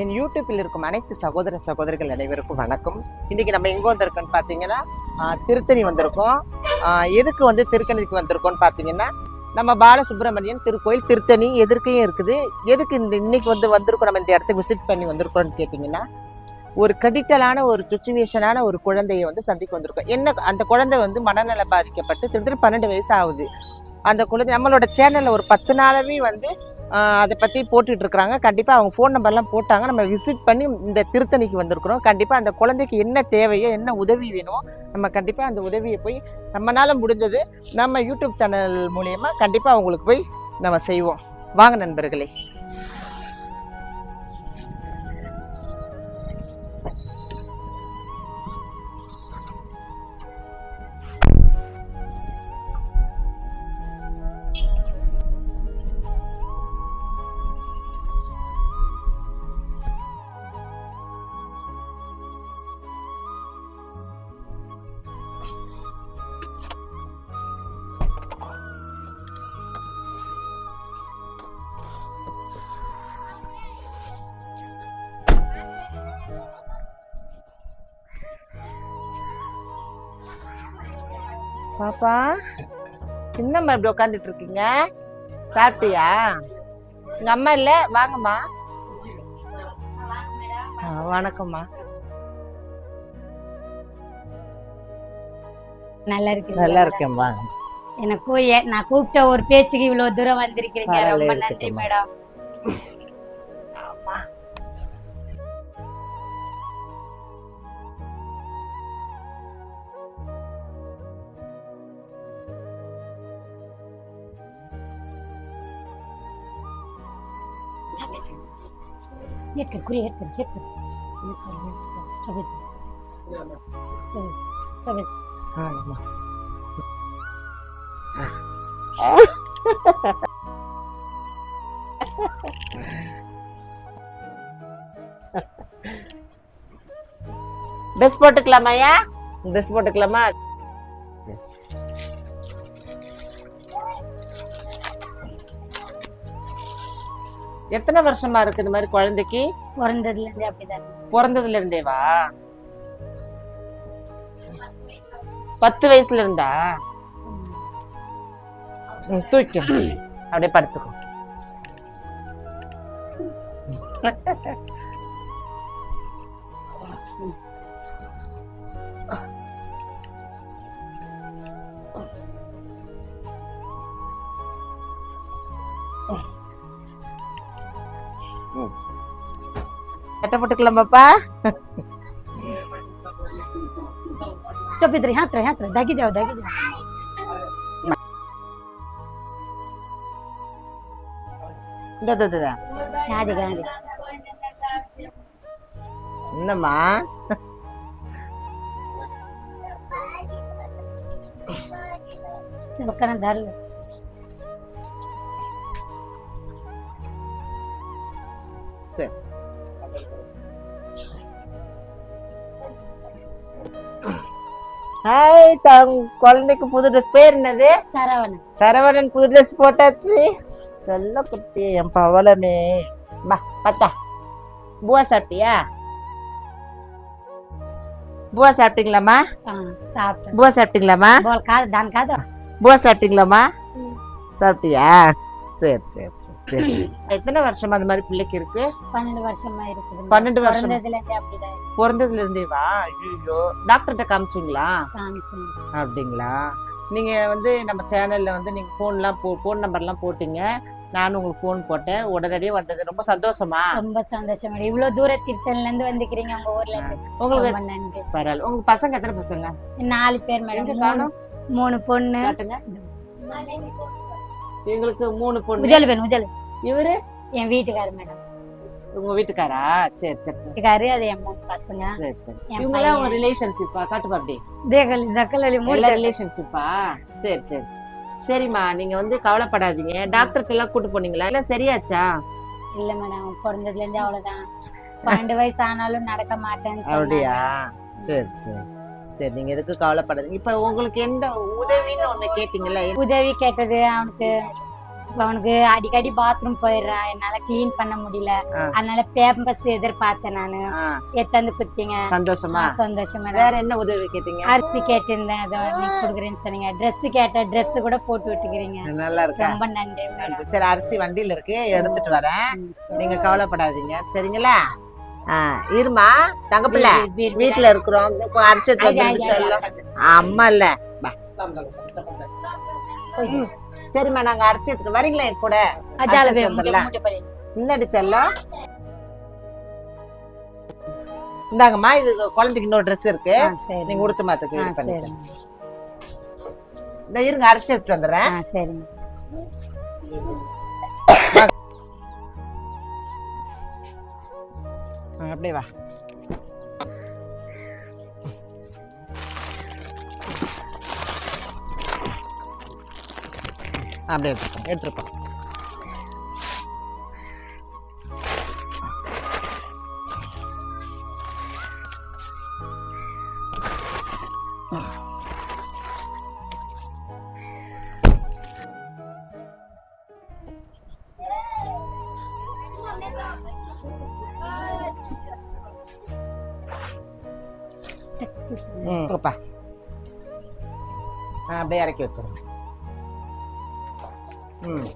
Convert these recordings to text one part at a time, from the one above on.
என் யூடியூப்பில் இருக்கும் அனைத்து சகோதர சகோதரிகள் அனைவருக்கும் வணக்கம். இன்றைக்கி நம்ம எங்கே வந்திருக்கோம்னு பார்த்தீங்கன்னா திருத்தணி வந்திருக்கோம். எதுக்கு வந்து திருக்கணிக்கு வந்திருக்கோம்னு பார்த்தீங்கன்னா நம்ம பாலசுப்ரமணியன் திருக்கோயில் திருத்தணி எதிர்க்கையும் இருக்குது. எதுக்கு இந்த இன்னைக்கு வந்து வந்திருக்கோம் நம்ம இந்த இடத்துக்கு விசிட் பண்ணி வந்திருக்கோம்னு கேட்டிங்கன்னா ஒரு கடிக்கலான ஒரு சுச்சுவேஷனான ஒரு குழந்தையை வந்து சந்திக்க வந்திருக்கோம். என்ன அந்த குழந்தை வந்து மனநல பாதிக்கப்பட்டு திருத்தணி பன்னெண்டு வயசு ஆகுது. அந்த குழந்தை நம்மளோட சேனலில் ஒரு பத்து நாளாவே வந்து அதை பற்றி போட்டுட்டு இருக்கிறாங்க கண்டிப்பாக அவங்க ஃபோன் நம்பர்லாம் போட்டாங்க. நம்ம விசிட் பண்ணி இந்த திருத்தணிக்கு வந்திருக்கிறோம். கண்டிப்பாக அந்த குழந்தைக்கு என்ன தேவையோ என்ன உதவி வேணுமோ நம்ம கண்டிப்பாக அந்த உதவியை போய் நம்மளால் முடிஞ்சது நம்ம யூடியூப் சேனல் மூலயமா கண்டிப்பாக அவங்களுக்கு போய் நம்ம செய்வோம். வாங்க நண்பர்களே. பாப்பா. என்னம்மா இப்படி உட்காந்துட்டு இருக்கீங்க? சாப்பிட்டியா? எங்க அம்மா இல்லை? வாங்கம்மா. வணக்கம்மா. நல்லா இருக்கு நல்லா இருக்கேன் வாங்க. எனக்கு நான் கூப்பிட்ட ஒரு பேச்சுக்கு இவ்வளவு தூரம் வந்திருக்கீங்க பரவாயில்ல, ரொம்ப நன்றி இருக்கட்டும்மா. மேடம் ஏற்க குறி ஏற்க ஏற்க சொல்லு சொல்லு சொல்லு ஆமா. ட்ரெஸ் போட்டுக்கலாமாயா ட்ரெஸ் போட்டுக்கலாமா எத்தனை வருஷமா இருக்கு இந்த மாதிரி குழந்தைக்கு? பிறந்ததுல இருந்தே அப்படிதான். பிறந்ததுல இருந்தேவா பத்து வயசுல இருந்தா தூக்கு அப்படியே படுத்துக்கோ. சட்டை போட்டுக்கலாமாப்பா? ಚೊಪ್ಪಿದ್ರಿ ಹಾತ್ರ ಹಾತ್ರ ಡಾಗಿ ಜಾವ ಡಾಗಿ ಜಾವ ಗಾದಿ ಗಾದಿ என்னம்மா? சக்கரம் தருவேன் சரி ஹாய் குழந்தைக்கு புது ட்ரெஸ் பேர் என்னது சரவணன் சரவணன் புது ட்ரெஸ் போட்டாச்சு சொல்ல குட்டி என் பவளமே பா பத்தா பூவா சாப்பிட்டியா பூவா சாப்பிட்டீங்களாம்மா சாப்பிட்டேன் பூவா சாப்பிட்டீங்களாம்மா பூவா சாப்பிட்டீங்களாம்மா சாப்பிட்டியா சரி சரி எத்தனை வருஷமா அந்த மாதிரி பிள்ளைக்கு இருக்கு? பன்னெண்டு வருஷமா இருக்குது. பன்னெண்டு வருஷம்? பிறந்ததுல இருந்தே அப்படிதான் இருக்கு. பிறந்ததுல இருந்தே வா. ஐயோ டாக்டர்கிட்ட காமிச்சிங்களா? அப்படிங்களா? நீங்க வந்து நம்ம சேனல்ல வந்து நீங்க போன்லாம் போ ஃபோன் நம்பர்லாம் போட்டீங்க. நானும் உங்களுக்கு ஃபோன் போட்டேன். உடனடியே வந்தது. ரொம்ப சந்தோஷமா? ரொம்ப சந்தோஷம். இவ்வளவு தூர திருத்தல்ல இருந்து வந்துக்கிறீங்க உங்க ஊர்ல இருந்து. உங்களுக்கு நன்றி. பரவாயில்ல. உங்க பசங்க எத்தனை பசங்க? நாலு பேர் மேடம். மூணு காணோம்? மூணு பொண்ணு. காட்டுங்க. எங்களுக்கு மூணு பொண்ணு. உஜல் பேர் உஜல் இவரு? என் வீட்டுக்காரு மேடம். உங்க வீட்டுக்காரா? சரி சரி வீட்டுக்காரு அது என் பசங்க. சரி சரி. என் இவங்கெல்லாம் உங்க. ரிலேஷன்ஷிப்பா காட்டுப்பா அப்படி. தேகல் தக்கல் எல்லா ரிலேஷன்ஷிப்பா சரி சரி. சரிம்மா நீங்க வந்து கவலைப்படாதீங்க. டாக்டர்கிட்ட எல்லாம் கூட்டு போனீங்களா? எல்லாம் சரியாச்சா? இல்ல மேடம் பிறந்ததுல இருந்து அவ்வளவுதான். பன்னெண்டு வயசு ஆனாலும் நடக்க மாட்டேன்னு அப்படியா. சரி சரி. சரி நீங்க எதுக்கு கவலைப்படாதீங்க இப்ப உங்களுக்கு எந்த உதவின்னு ஒண்ணு கேட்டீங்கல்ல? உதவி கேட்டது அவனுக்கு அவனுக்கு அடிக்கடி பாத்ரூம் போயிடுறான். என்னால க்ளீன் பண்ண முடியல. அதனால பேம்பஸ் எதிர்பார்த்தேன் நானு. எத்தாந்து குத்திங்க சந்தோஷமா? சந்தோஷமா. வேற என்ன உதவி கேட்டீங்க? அரிசி கேட்டிருந்தேன். அதை நீங்க கொடுக்குறேன்னு சொன்னீங்க. ட்ரெஸ் கேட்ட ட்ரெஸ் கூட போட்டு விட்டுக்கிறீங்க. நல்லா இருக்கா? ரொம்ப நன்றி சரி அரிசி வண்டியில இருக்கு. எடுத்துட்டு வரேன். நீங்க கவலைப்படாதீங்க. சரிங்களா? இருமா தங்க பிள்ளை வீட்டுல இருக்கிறோம். அரிசி வந்துருக்கு சொல்லும் அம்மா இல்ல. சரிம்மா நாங்க அரிசி எடுத்துட்டு வரீங்களா என் கூட. முன்னாடி செல்லம். இந்தாங்கம்மா இது குழந்தைக்கு இன்னொரு ட்ரெஸ் இருக்கு. நீங்க உடுத்து மாத்துக்கு இது. இந்த இருங்க அரிசி எடுத்துட்டு வந்துடுறேன். சரிங்க அப்படியே வா ஆ, அப்படியே எடுத்துப்போம் எடுத்துருப்போம் ம். ஆ அப்படியே இறக்கி வச்சிருங்க. ம்.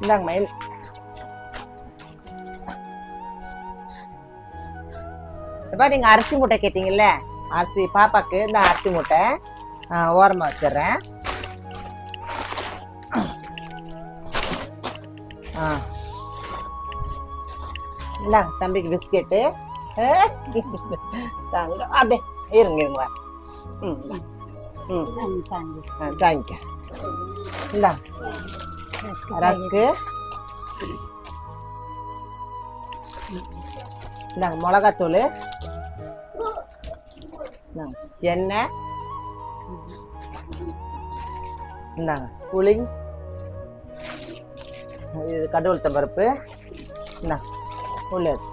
இந்தாங்க மயில். இப்போ நீங்கள் அரிசி மூட்டை கேட்டீங்கல்ல? அரிசி பாப்பாக்கு இந்த அரிசி மூட்டை ஆ, வச்சிடுறேன். ஆ. இந்தாங்க தம்பிக்கு பிஸ்கெட்டு தாங்க அப்படியே இருங்க இருங்க வா. ம் ம் ஆ தாங்கிக்க இந்தாங்க ரஸ்க்கு இந்தாங்க மிளகாத்தூள் எண்ணெய் இந்தாங்க புளி இது கடவுள் பருப்பு இந்தாங்க உள்ள வச்சு.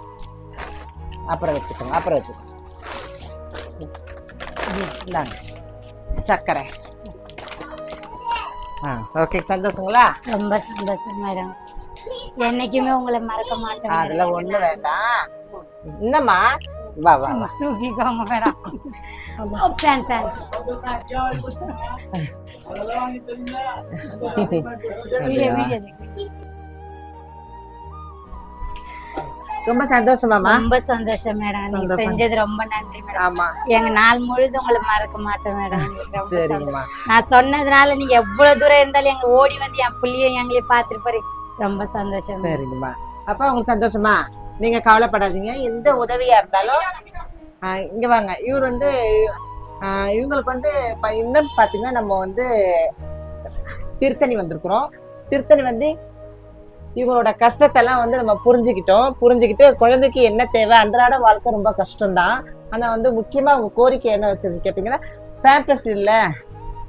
அப்புறம் வச்சுக்கோங்க அப்புறம் வச்சுக்கோங்க. இந்தாங்க. சர்க்கரை. ஆ ஓகே சந்தோஷங்களா? ரொம்ப சந்தோஷம் மேடம் என்னைக்குமே உங்களை மறக்க மாட்டேன். அதெல்லாம் ஒண்ணு வேண்டாம். என்னம்மா? வா வா வா. தூக்கிக்கோங்க மேடம் தேங்க்ஸ் தேங்க்ஸ் ரொம்ப சந்தோஷமாமா ரொம்ப சந்தோஷம் மேடம். நீங்க. செஞ்சது ரொம்ப நன்றி மேடம். ஆமா. எங்க நாள் முழுதும் உங்களை மறக்க மாட்டேன் மேடம். சரிங்கம்மா. நான் சொன்னதுனால நீங்க எவ்வளவு தூரம் இருந்தாலும் எங்க ஓடி வந்து என் புள்ளியும் எங்களையும் போறீங்க. ரொம்ப சந்தோஷம். சரிங்கம்மா. அப்ப உங்களுக்கு சந்தோஷமா? நீங்க கவலைப்படாதீங்க. எந்த உதவியா இருந்தாலும் இங்க வாங்க. இவர் வந்து இவங்களுக்கு வந்து இன்னும் பாத்தீங்கன்னா நம்ம வந்து திருத்தணி வந்திருக்கிறோம். திருத்தணி வந்து இவங்களோட கஷ்டத்தெல்லாம் வந்து நம்ம புரிஞ்சுக்கிட்டோம். புரிஞ்சுக்கிட்டு குழந்தைக்கு என்ன தேவை அன்றாட வாழ்க்கை ரொம்ப கஷ்டம்தான். ஆனால் வந்து முக்கியமாக அவங்க கோரிக்கை என்ன வச்சது கேட்டிங்கன்னா பேம்பஸ் இல்லை.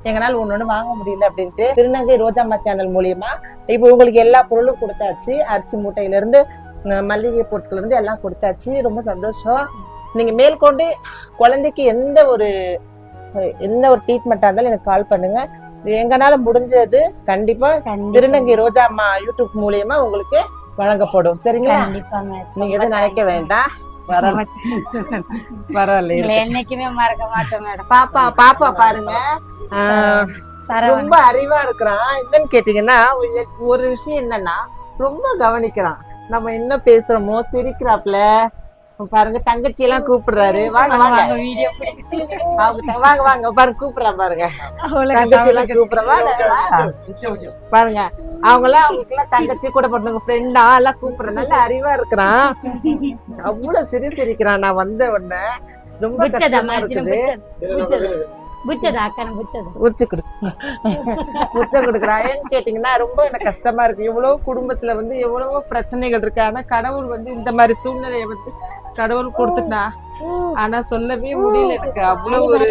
எங்களால் ஒன்று ஒன்று வாங்க முடியல அப்படின்ட்டு திருநங்கை ரோஜாமா சேனல் மூலியமா இப்போ உங்களுக்கு எல்லா பொருளும் கொடுத்தாச்சு. அரிசி மூட்டையிலேருந்து மல்லிகை பொருட்கள்லேருந்து எல்லாம் கொடுத்தாச்சு. ரொம்ப சந்தோஷம். நீங்கள் மேற்கொண்டு குழந்தைக்கு எந்த ஒரு எந்த ஒரு ட்ரீட்மெண்ட்டாக இருந்தாலும் எனக்கு கால் பண்ணுங்கள் எங்கனால முடிஞ்சது கண்டிப்பா திருநங்கை ரோஜா அம்மா யூடியூப் மூலியமா உங்களுக்கு வழங்கப்படும். சரிங்களா? நீங்க எதுவும் நினைக்க வேண்டாம். பரவாயில்ல பரவாயில்ல உங்களை இருக்கு. என்னைக்குமே மறக்க மாட்டோம் மேடம். பாப்பா பாப்பா பாருங்க. ரொம்ப அறிவா இருக்கிறான். என்னன்னு கேட்டீங்கன்னா ஒரு விஷயம் என்னன்னா ரொம்ப கவனிக்கிறான். நம்ம என்ன பேசுறோமோ சிரிக்கிறாப்ல பாருங்க தங்கச்சி எல்லாம் கூப்பிடுறாரு. வாங்க வாங்க. அவங்க வாங்க வாங்க. பாருங்க கூப்பிடுறான் பாருங்க. தங்கச்சி எல்லாம் கூப்பிடுறா. பாருங்க அவங்க எல்லாம் அவங்களுக்கு எல்லாம் தங்கச்சி கூட பிறந்தவங்க ஃப்ரெண்டா எல்லாம் கூப்பிடுற நல்ல அறிவா இருக்கிறான். அவ்வளவு சிரி சிரிக்கிறான் நான் வந்த உடனே ரொம்ப கஷ்டமா இருக்குது. ஏன்னு கேட்டீங்கன்னா ரொம்ப எனக்கு கஷ்டமா இருக்கு. எவ்வளவு குடும்பத்துல வந்து எவ்வளவோ பிரச்சனைகள் இருக்கு. ஆனா கடவுள் வந்து இந்த மாதிரி சூழ்நிலையை வந்து கடவுள் கொடுத்துட்டா ஆனா சொல்லவே முடியல எனக்கு. அவ்வளவு ஒரு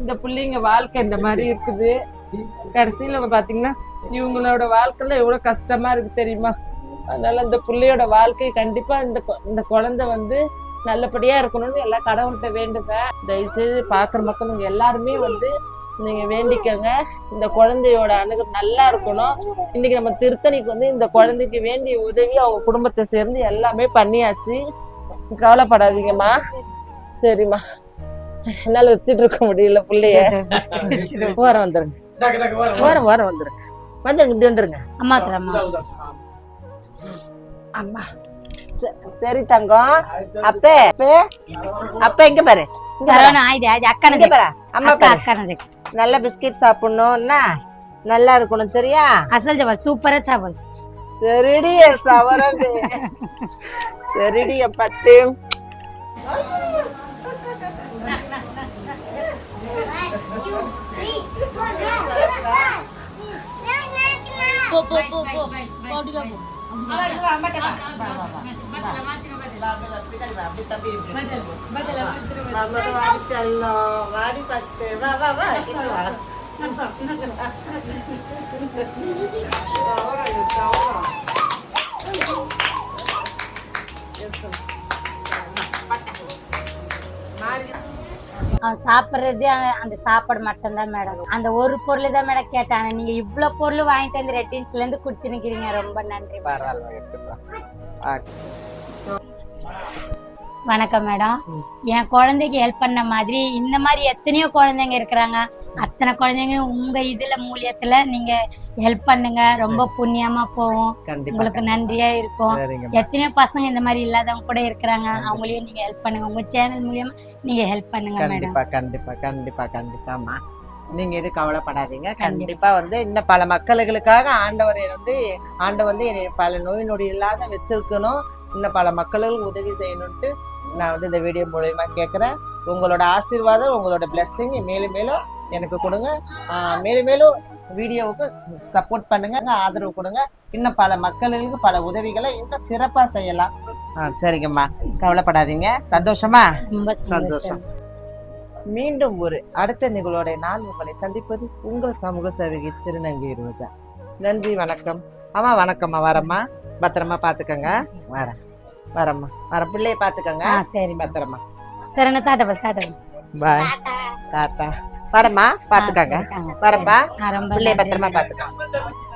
இந்த பிள்ளைங்க வாழ்க்கை இந்த மாதிரி இருக்குது. கடைசியில பாத்தீங்கன்னா இவங்களோட வாழ்க்கையில எவ்வளவு கஷ்டமா இருக்கு தெரியுமா? அதனால இந்த பிள்ளையோட வாழ்க்கை கண்டிப்பா இந்த இந்த குழந்தை வந்து நல்லபடியா இருக்கணும்னு எல்லா கடவுள்கிட்ட வேண்டுங்க. தயவுசெய்து பார்க்குற மக்கள் நீங்க எல்லாருமே வந்து நீங்க வேண்டிக்கங்க. இந்த குழந்தையோட அணுகு நல்லா இருக்கணும். இன்னைக்கு நம்ம திருத்தணிக்கு வந்து இந்த குழந்தைக்கு வேண்டிய உதவி அவங்க குடும்பத்தை சேர்ந்து எல்லாமே பண்ணியாச்சு. கவலைப்படாதீங்கம்மா. சரிம்மா. என்னால வச்சுட்டு இருக்க முடியல பிள்ளைய. ஓர வந்துருங்க. ஓரம் ஓரம் வந்துருங்க. வந்துருங்க இப்படி வந்துருங்க. அம்மா அம்மா. சரி தங்கம். அப்பே அப்பே அப்ப எங்க பாரு. நல்ல பிஸ்கெட் சாப்பிடணும். என்ன? நல்லா இருக்கணும் சரியா? அசல் ஜவல் சூப்பரா சாவல். சரிடி சவரவே சரிடி பட்டு. போ போ போ போ. போட்டுக்க போ. வாடி வா வா வா அவன் அந்த- சாப்பாடு மட்டும்தான் மேடம். அந்த ஒரு பொருள் தான் மேடம் கேட்டாங்க. நீங்க இவ்வளவு பொருள் வாங்கிட்டு வந்து ரெட்டின்ஸ்ல இருந்து கொடுத்துருக்கீங்க ரொம்ப நன்றி வணக்கம் மேடம். என் குழந்தைக்கு ஹெல்ப் பண்ண மாதிரி இந்த மாதிரி எத்தனையோ குழந்தைங்க இருக்கிறாங்க. அத்தனை குழந்தைங்க உங்க இதுல மூலியத்துல நீங்க ஹெல்ப் பண்ணுங்க. ரொம்ப புண்ணியமா போகும் கண்டிப்பா உங்களுக்கு நன்றியா இருக்கும். எத்தனையோ பசங்க இந்த மாதிரி இல்லாதவங்க கூட இருக்கிறாங்க. அவங்களையும் நீங்க ஹெல்ப் பண்ணுங்க. உங்க சேனல் மூலியமா நீங்க ஹெல்ப் பண்ணுங்க கண்டிப்பா கண்டிப்பா கண்டிப்பா கண்டிப்பாம்மா நீங்க இது கவலைப்படாதீங்க. கண்டிப்பா. வந்து இன்னும் பல மக்களுக்காக ஆண்டவர் வந்து ஆண்டவர் வந்து பல நோய் நொடி இல்லாத வச்சிருக்கணும். இன்னும் பல மக்களுக்கு உதவி செய்யணும்ட்டு நான் வந்து இந்த வீடியோ மூலயமா கேட்குறேன் உங்களோட ஆசீர்வாதம் உங்களோட பிளெஸ்ஸிங் மேலும் மேலும் எனக்கு கொடுங்க. மேலும் மேலும் வீடியோவுக்கு சப்போர்ட் பண்ணுங்க ஆதரவு கொடுங்க. இன்னும் பல மக்களுக்கு பல உதவிகளை இன்னும் சிறப்பா செய்யலாம். ஆ சரிங்கம்மா. கவலைப்படாதீங்க. சந்தோஷமா? ரொம்ப சந்தோஷம். மீண்டும் ஒரு அடுத்த நிகழ்வோட நான் உங்களை சந்திப்பது உங்கள் சமூக சேவகி திருநங்கை இருபதா நன்றி வணக்கம். அம்மா வணக்கம்மா வரம்மா. பத்திரமா பாத்துக்கங்க. வரேன். வரம்மா. வர பிள்ளைய பாத்துக்கங்க. ஆ சரி பத்திரமா. சரண தாட்டபல் தாட்டபல் பாய். தாத்தா. வரம்மா. பாத்துக்கங்க. வரப்பா பிள்ளைய. பத்திரமா பாத்துக்கங்க.